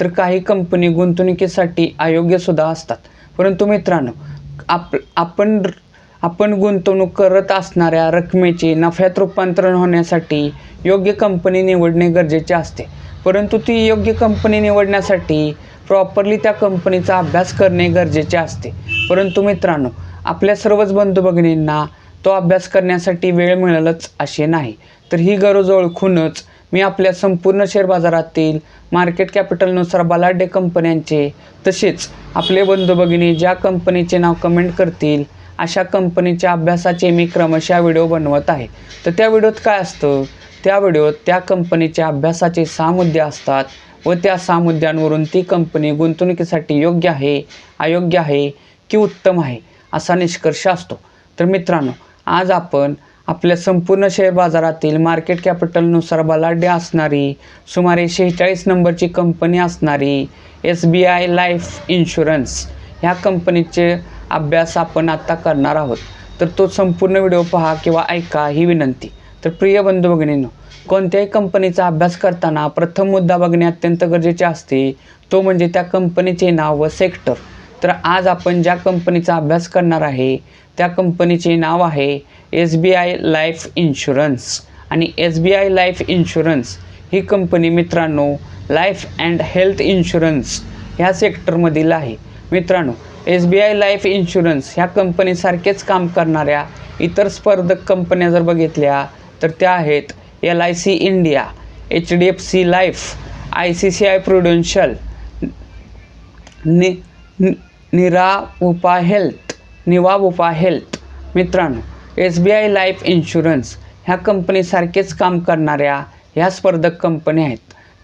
तर काही कंपनी गुंतवणुकीसाठी अयोग्यसुद्धा असतात. परंतु मित्रांनो आप आपण आपण गुंतवणूक करत असणाऱ्या रकमेचे नफ्यात रूपांतरण होण्यासाठी योग्य कंपनी निवडणे गरजेचे असते. परंतु ती योग्य कंपनी निवडण्यासाठी प्रॉपरली त्या कंपनीचा अभ्यास करणे गरजेचे असते. परंतु मित्रांनो आपल्या सर्वच बंधू भगिनींना तो अभ्यास करण्यासाठी वेळ मिळेलच असे नाही. तर ही गरज ओळखूनच मी आपल्या संपूर्ण शेअर बाजारातील मार्केट कॅपिटलनुसार बलाढ्य कंपन्यांचे तसेच आपले बंधू भगिनी ज्या कंपनीचे नाव कमेंट करतील अशा कंपनीच्या अभ्यासाचे मी क्रमशः व्हिडिओ बनवत आहे. तर त्या व्हिडिओत काय असतं? त्या व्हिडिओत त्या कंपनीच्या अभ्यासाचे सहा मुद्दे असतात व त्या सहा मुद्द्यांवरून ती कंपनी गुंतवणुकीसाठी योग्य आहे अयोग्य आहे की उत्तम आहे असा निष्कर्ष असतो. तर मित्रांनो आज आपण आपल्या संपूर्ण शेअर बाजारातील मार्केट कॅपिटलनुसार बलाढ्य असणारी सुमारे शेहेचाळीस नंबरची कंपनी असणारी S B I life insurance ह्या कंपनीचे अभ्यास आपण आत्ता करणार आहोत. तर तो संपूर्ण व्हिडिओ पहा किंवा ऐका ही विनंती. तर प्रिय बंधू भगिनींनो कोणत्याही कंपनीचा अभ्यास करताना प्रथम मुद्दा बघणे अत्यंत गरजेचे असते तो म्हणजे त्या कंपनीचे नाव व सेक्टर तर आज आपण ज्या कंपनीचा अभ्यास करणार आहे त्या कंपनीचे नाव आहे S B I life insurance. आणि S B I life insurance he company मित्रांनो लाईफ अँड हेल्थ इन्शुरन्स ह्या सेक्टरमधील आहे. मित्रांनो S B I life insurance ह्या कंपनीसारखेच काम करणाऱ्या इतर स्पर्धक कंपन्या जर बघितल्या तर त्या आहेत L I C India H D F C life I C C I prudential नि नि- निरा उपा हेल्थ निवा उपा हेल्थ. मित्रांनो S B I life insurance ह्या कंपनीसारखेच काम करणाऱ्या ह्या स्पर्धक कंपन्या आहेत.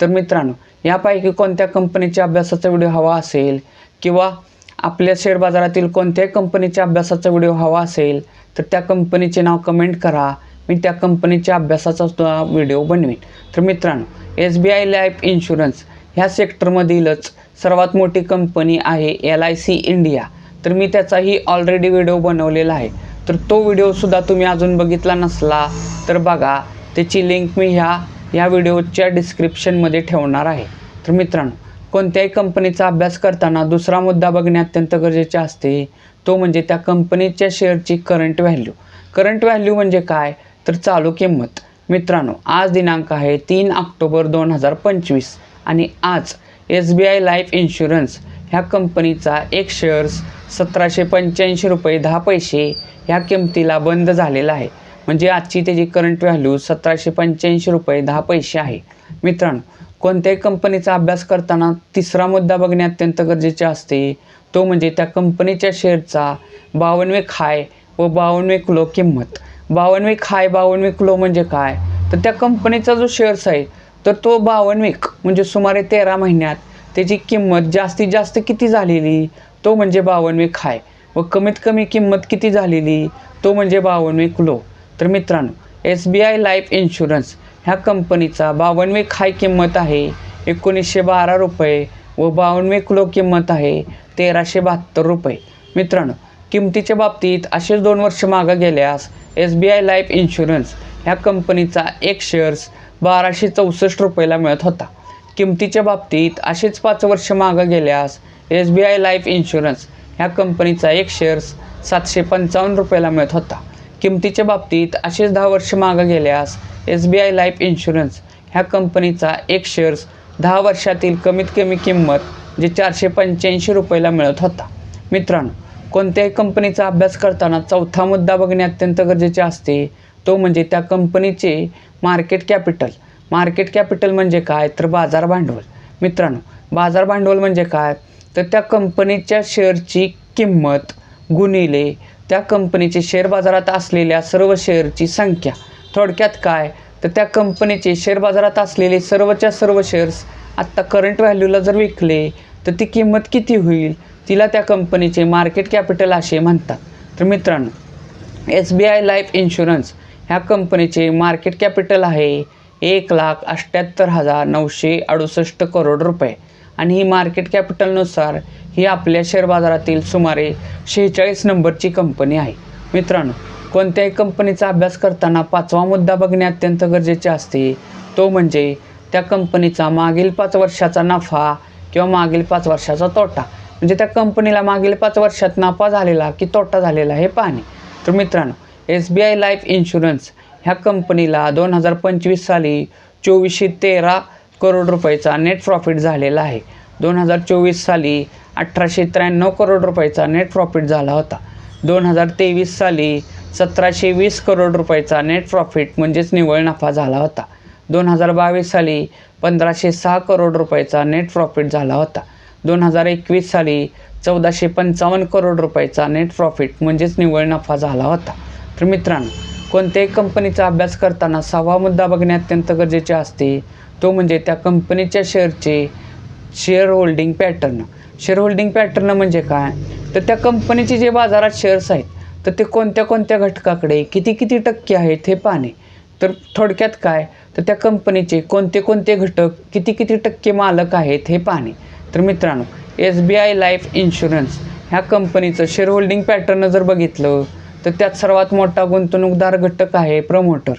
तर मित्रांनो यापैकी कोणत्या कंपनीच्या अभ्यासाचा व्हिडिओ हवा असेल किंवा आपल्या शेअर बाजारातील कोणत्याही कंपनीच्या अभ्यासाचा व्हिडिओ हवा असेल तर त्या कंपनीचे नाव कमेंट करा. मी त्या कंपनीच्या अभ्यासाचा सुद्धा व्हिडिओ बनवेन. तर मित्रांनो S B I life insurance ह्या सेक्टरमधीलच सर्वात मोठी कंपनी आहे एल आय सी इंडिया. तर मी त्याचाही ऑलरेडी व्हिडिओ बनवलेला आहे. तर तो व्हिडिओसुद्धा तुम्ही अजून बघितला नसला तर बघा त्याची लिंक मी ह्या या व्हिडिओच्या डिस्क्रिप्शनमध्ये ठेवणार आहे. तर मित्रांनो कोणत्याही कंपनीचा अभ्यास करताना दुसरा मुद्दा बघणे अत्यंत गरजेचे असते तो म्हणजे त्या कंपनीच्या शेअरची करंट व्हॅल्यू करंट व्हॅल्यू म्हणजे काय? तर चालू किंमत. मित्रांनो आज दिनांक आहे तीन ऑक्टोबर दोन हजार पंचवीस आणि आज S B I life insurance ह्या कंपनीचा एक शेअर्स सतराशे पंच्याऐंशी रुपये दहा पैसे ह्या किमतीला बंद झालेला आहे. म्हणजे आजची त्याची करंट व्हॅल्यू सतराशे पंच्याऐंशी रुपये दहा पैसे आहे. मित्रांनो कोणत्याही कंपनीचा अभ्यास करताना तिसरा मुद्दा बघणे अत्यंत गरजेचे असते. तो म्हणजे त्या कंपनीच्या शेअरचा बावनवे खाय व बावनवे किलो किंमत. बावनवे खाय बावनवे किलो म्हणजे काय? तर त्या कंपनीचा जो शेअर्स आहे तर तो बावनवेक म्हणजे सुमारे तेरा महिन्यात त्याची किंमत जास्तीत जास्त किती झालेली? तो म्हणजे बावनवे खाय. व कमीत कमी किंमत किती झालेली? तो म्हणजे बावनवे क्लो तर मित्रांनो S B I life insurance ह्या कंपनीचा बावनवे खाय किंमत आहे. एकोणीसशे बारा रुपये व बावनवे क्लो किंमत आहे. तेराशे बहात्तर रुपये. मित्रांनो किमतीच्या बाबतीत असेच दोन वर्ष मागं गेल्यास S B I life insurance ह्या कंपनीचा एक शेअर्स बाराशे चौसष्ट रुपयाला मिळत होता. किमतीच्या बाबतीत असेच पाच वर्ष मागं गेल्यास S B I life insurance ह्या कंपनीचा एक शेअर्स सातशे पंचावन्न रुपयाला मिळत होता. किमतीच्या बाबतीत असेच दहा वर्ष मागं गेल्यास S B I life insurance ह्या कंपनीचा एक शेअर्स दहा वर्षातील कमीत कमी किंमत जे चारशे पंच्याऐंशी रुपयाला मिळत होता. मित्रांनो कोणत्याही कंपनीचा अभ्यास करताना चौथा मुद्दा बघणे अत्यंत गरजेचे असते तो म्हणजे त्या कंपनीचे मार्केट कॅपिटल. मार्केट कॅपिटल म्हणजे काय? तर बाजार भांडवल. मित्रांनो बाजार भांडवल म्हणजे काय? तर त्या कंपनीच्या शेअरची किंमत गुणिले त्या कंपनीचे शेअर बाजारात असलेल्या सर्व शेअरची संख्या. थोडक्यात काय? तर त्या कंपनीचे शेअर बाजारात असलेले सर्वच्या सर्व शेअर्स आत्ता करंट व्हॅल्यूला जर विकले तर ती किंमत किती होईल? तिला त्या कंपनीचे मार्केट कॅपिटल असे म्हणतात. तर मित्रांनो S B I life insurance ह्या कंपनीचे मार्केट कॅपिटल आहे. एक लाख अठ्ठ्याहत्तर हजार नऊशे अडुसष्ट करोड रुपये. आणि ही मार्केट कॅपिटलनुसार ही आपल्या शेअर बाजारातील सुमारे शेहेचाळीस नंबरची कंपनी आहे. मित्रांनो कोणत्याही कंपनीचा अभ्यास करताना पाचवा मुद्दा बघणे अत्यंत गरजेचे असते. तो म्हणजे त्या कंपनीचा मागील पाच वर्षाचा नफा किंवा मागील पाच वर्षाचा तोटा. म्हणजे त्या कंपनीला मागील पाच वर्षात नफा झालेला की तोटा झालेला हे पाहणे. तर मित्रांनो S B I life insurance ह्या कंपनीला दोन हजार पंचवीस साली चोवीसशे तेरा करोड रुपयाचा नेट प्रॉफिट झालेला आहे. दोन हजार चोवीस साली अठराशे त्र्याण्णव करोड रुपयाचा नेट प्रॉफिट झाला होता. दोन हजार तेवीस साली सतराशे वीस करोड रुपयाचा नेट प्रॉफिट म्हणजेच निव्वळ नफा झाला होता. दोन हजार बावीस साली पंधराशे सहा करोड रुपयाचा नेट प्रॉफिट झाला होता. दोन हजार एकवीस साली चौदाशे पंचावन्न करोड रुपयाचा नेट प्रॉफिट म्हणजेच निव्वळ नफा झाला होता. तर मित्रांनो कोणत्याही कंपनीचा अभ्यास करताना सहावा मुद्दा बघणे अत्यंत गरजेचे असते. तो म्हणजे त्या कंपनीच्या शेअरचे share holding pattern. Share holding pattern म्हणजे काय? तर त्या कंपनीचे जे बाजारात शेअर्स आहेत तर ते कोणत्या कोणत्या घटकाकडे किती किती टक्के आहेत हे पाहणे. तर थोडक्यात काय? तर त्या कंपनीचे कोणते कोणते घटक किती किती टक्के मालक आहेत हे पाहणे. तर मित्रांनो S B I life insurance ह्या कंपनीचं शेअर होल्डिंग पॅटर्न जर बघितलं तर त्यात सर्वात मोठा गुंतवणूकदार घटक आहे प्रमोटर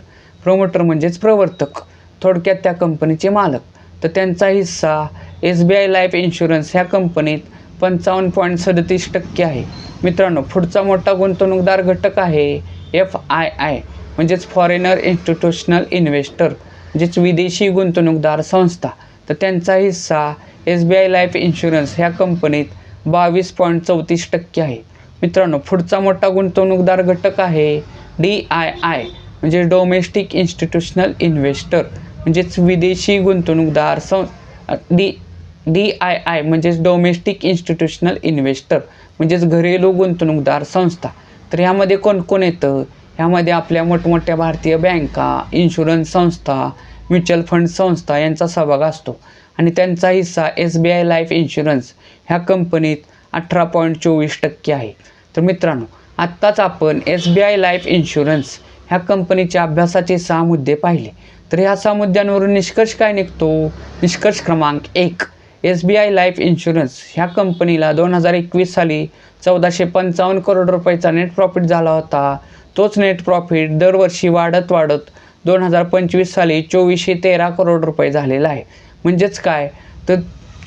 प्रमोटर म्हणजेच प्रवर्तक. थोडक्यात त्या कंपनीचे मालक. तर त्यांचा हिस्सा S B I life insurance ह्या कंपनीत पंचावन्न पॉईंट सदतीस टक्के आहे. मित्रांनो पुढचा मोठा गुंतवणूकदार घटक आहे एफ आय आय म्हणजेच फॉरेनर इन्स्टिट्यूशनल इन्व्हेस्टर म्हणजेच विदेशी गुंतवणूकदार संस्था. तर त्यांचा हिस्सा S B I life insurance ह्या कंपनीत बावीस पॉईंट चौतीस टक्के आहे. मित्रांनो पुढचा मोठा गुंतवणूकदार घटक आहे डी आय आय म्हणजे डोमेस्टिक इन्स्टिट्यूशनल इन्व्हेस्टर म्हणजेच विदेशी गुंतवणूकदार सं डी डी आय आय म्हणजेच डोमेस्टिक इन्स्टिट्यूशनल इन्व्हेस्टर म्हणजेच घरेलू गुंतवणूकदार संस्था. तर ह्यामध्ये कोण कोण येतं? ह्यामध्ये आपल्या मोठमोठ्या भारतीय बँका इन्शुरन्स संस्था म्युच्युअल फंड संस्था यांचा सहभाग असतो. आणि त्यांचा हिस्सा S B I life insurance ह्या कंपनीत अठरा पॉईंट चोवीस टक्के आहे. तर मित्रांनो आत्ताच आपण S B I life insurance ह्या कंपनीच्या अभ्यासाचे सहा मुद्दे पाहिले. तर ह्या सहा मुद्द्यांवरून निष्कर्ष काय निघतो? निष्कर्ष क्रमांक एक S B I life insurance ह्या कंपनीला दोन हजार एकवीस साली चौदाशे पंचावन्न करोड रुपयाचा नेट प्रॉफिट झाला होता. तोच नेट प्रॉफिट दरवर्षी वाढत वाढत दोन हजार पंचवीस साली चोवीसशे तेरा करोड रुपये झालेला आहे. म्हणजेच काय? तर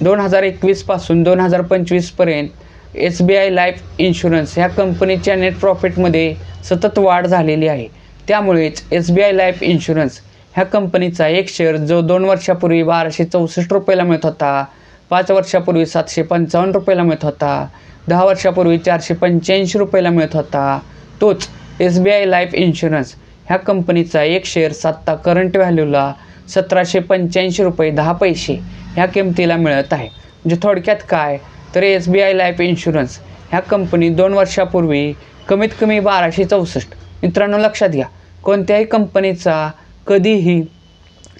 दोन हजार एकवीसपासून दोन हजार पंचवीसपर्यंत S B I life insurance ह्या कंपनीच्या नेट प्रॉफिटमध्ये सतत वाढ झालेली आहे. त्यामुळेच S B I life insurance ह्या कंपनीचा एक शेअर जो दोन वर्षापूर्वी बाराशे चौसष्ट रुपयाला मिळत होता पाच वर्षापूर्वी सातशे पंचावन्न रुपयाला मिळत होता दहा वर्षापूर्वी चारशे पंच्याऐंशी रुपयाला मिळत होता. तोच S B I life insurance ह्या कंपनीचा एक शेअर आत्ता करंट व्हॅल्यूला सतराशे पंच्याऐंशी रुपये दहा पैसे ह्या किमतीला मिळत आहे. म्हणजे थोडक्यात काय? तर S B I life insurance ह्या कंपनी दोन वर्षापूर्वी कमीत कमी बाराशे चौसष्ट. मित्रांनो लक्षात घ्या. कोणत्याही कंपनीचा कधीही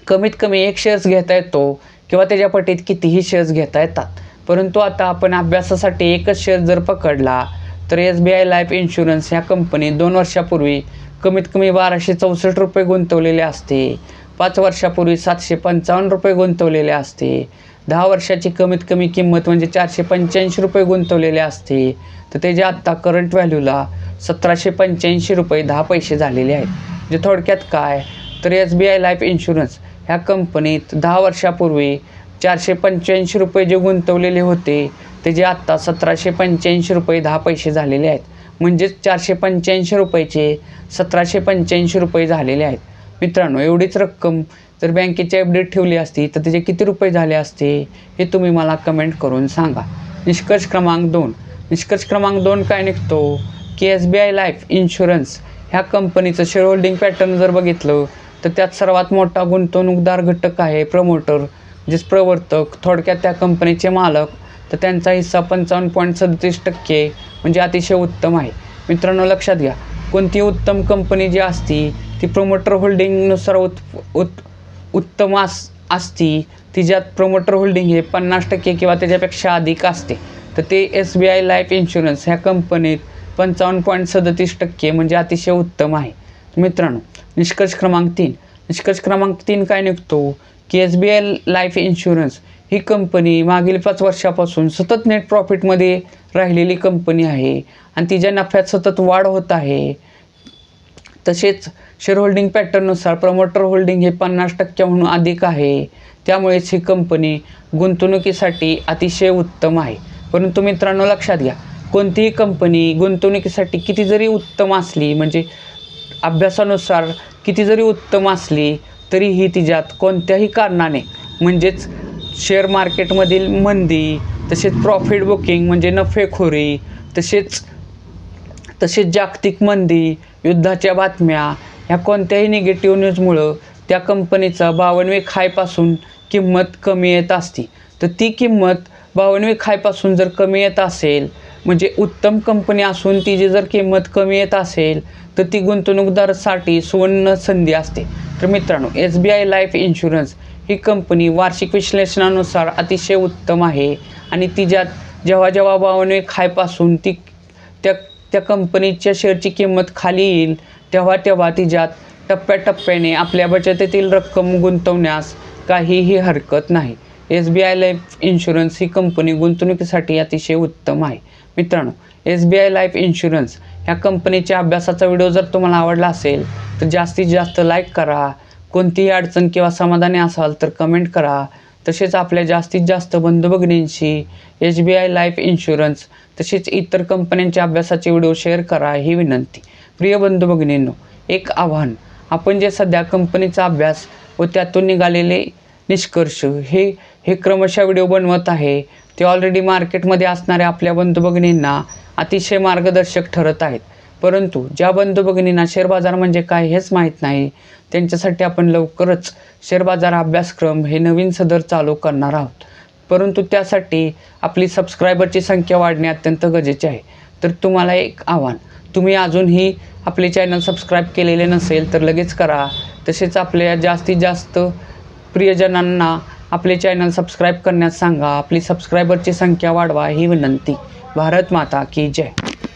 कमीत कमी एक शेअर्स घेता येतो किंवा त्याच्या पटीत कितीही शेअर्स घेता येतात. परंतु आता आपण अभ्यासासाठी एकच शेअर जर पकडला तर S B I life insurance ह्या कंपनी दोन वर्षापूर्वी कमीत कमी बाराशे चौसष्ट रुपये गुंतवलेले असते. पाच वर्षापूर्वी सातशे पंचावन्न रुपये गुंतवलेले असते. दहा वर्षाची कमीत कमी किंमत म्हणजे चारशे पंच्याऐंशी रुपये गुंतवलेले असते. तर त्याच्या आत्ता करंट व्हॅल्यूला सतराशे पंच्याऐंशी रुपये दहा पैसे झालेले आहेत. म्हणजे थोडक्यात काय? तर S B I life insurance ह्या कंपनीत दहा वर्षापूर्वी चारशे पंच्याऐंशी रुपये जे गुंतवलेले होते ते जे आत्ता सतराशे पंच्याऐंशी रुपये दहा पैसे झालेले आहेत. म्हणजेच चारशे पंच्याऐंशी रुपयाचे सतराशे पंच्याऐंशी रुपये झालेले आहेत. मित्रांनो एवढीच रक्कम जर बँकेची अपडेट ठेवली असती तर त्याचे किती रुपये झाले असते हे तुम्ही मला कमेंट करून सांगा. निष्कर्ष क्रमांक दोन. निष्कर्ष क्रमांक दोन काय निघतो? की S B I life insurance ह्या कंपनीचं शेअर होल्डिंग पॅटर्न जर बघितलं तर त्यात सर्वात मोठा गुंतवणूकदार घटक आहे प्रमोटर म्हणजेच प्रवर्तक थोडक्यात त्या कंपनीचे मालक. तर त्यांचा हिस्सा पंचावन्न पॉईंट सदतीस टक्के म्हणजे अतिशय उत्तम आहे. मित्रांनो लक्षात घ्या. कोणती उत्तम कंपनी जी असती ती प्रमोटर होल्डिंगनुसार उत् उत् उत्तम अस असती तिच्यात प्रमोटर होल्डिंग हे पन्नास टक्के किंवा त्याच्यापेक्षा अधिक असते. तर ते S B I life insurance ह्या कंपनीत पंचावन्न पॉईंट सदतीस टक्के म्हणजे अतिशय उत्तम आहे. मित्रांनो निष्कर्ष क्रमांक तीन. निष्कर्ष क्रमांक तीन काय निघतो? की S B I life insurance he company मागील पाच वर्षापासून सतत नेट प्रॉफिटमध्ये राहिलेली कंपनी आहे आणि तिच्या नफ्यात सतत वाढ होत आहे. तसेच शेअर होल्डिंग पॅटर्ननुसार प्रमोटर होल्डिंग हे पन्नास टक्क्याहून अधिक आहे. त्यामुळेच ही कंपनी गुंतवणुकीसाठी अतिशय उत्तम आहे. परंतु मित्रांनो लक्षात घ्या कोणतीही कंपनी गुंतवणुकीसाठी किती जरी उत्तम असली म्हणजे अभ्यासानुसार किती जरी उत्तम असली तरीही तिच्यात कोणत्याही कारणाने म्हणजेच शेअर मार्केटमधील मंदी तसेच प्रॉफिट बुकिंग म्हणजे नफेखोरी तसेच तसेच जागतिक मंदी युद्धाच्या बातम्या ह्या कोणत्याही निगेटिव्ह न्यूजमुळं त्या कंपनीचा बावनवे खायपासून किंमत कमी येत असती. तर ती किंमत बावनवे खायपासून जर कमी येत असेल म्हणजे उत्तम कंपनी असून तिची जर किंमत कमी येत असेल तर ती गुंतवणूकदारासाठी सुवर्ण संधी असते. तर मित्रांनो S B I life insurance he company वार्षिक विश्लेषणानुसार अतिशय उत्तम आहे. आणि तिच्यात जेव्हा जेव्हा बावनवे खायपासून ती त्या त्या कंपनीच्या शेअरची किंमत खाली येईल तेव्हा तेव्हा तिच्यात टप्प्याटप्प्याने आपल्या बचतीतील रक्कम गुंतवण्यास काहीही हरकत नाही. S B I life insurance he company गुंतवणुकीसाठी अतिशय उत्तम आहे. मित्रांनो S B I life insurance ह्या कंपनीच्या अभ्यासाचा व्हिडिओ जर तुम्हाला आवडला असेल तर जास्तीत जास्त लाईक करा. कोणतीही अडचण किंवा समाधानी असाल तर कमेंट करा. तसेच आपल्या जास्तीत जास्त बंधू भगिनींशी H B I life insurance तसेच इतर कंपन्यांच्या अभ्यासाचे व्हिडिओ शेअर करा ही विनंती. प्रिय बंधू भगिनींनो एक आव्हान. आपण जे सध्या कंपनीचा अभ्यास व त्यातून निघालेले निष्कर्ष हे हे क्रमशः व्हिडिओ बनवत आहे ते ऑलरेडी मार्केटमध्ये असणाऱ्या आपल्या बंधू भगिनींना अतिशय मार्गदर्शक ठरत आहेत. परंतु ज्या बंधू भगिनींना शेअर बाजार म्हणजे काय हेच माहीत नाही त्यांच्यासाठी आपण लवकरच शेअर बाजार अभ्यासक्रम हे नवीन सदर चालू करणार आहोत. परंतु त्यासाठी आपली सबस्क्रायबरची संख्या वाढणे अत्यंत गरजेचे आहे. तर तुम्हाला एक आव्हान तुम्ही अजूनही आपले चॅनल सबस्क्राईब केलेले नसेल तर लगेच करा. तसेच आपल्या जास्तीत जास्त प्रियजनांना आपले चॅनल सबस्क्राईब करण्यास सांगा. आपली सबस्क्रायबरची संख्या वाढवा ही विनंती. भारत माता की जय.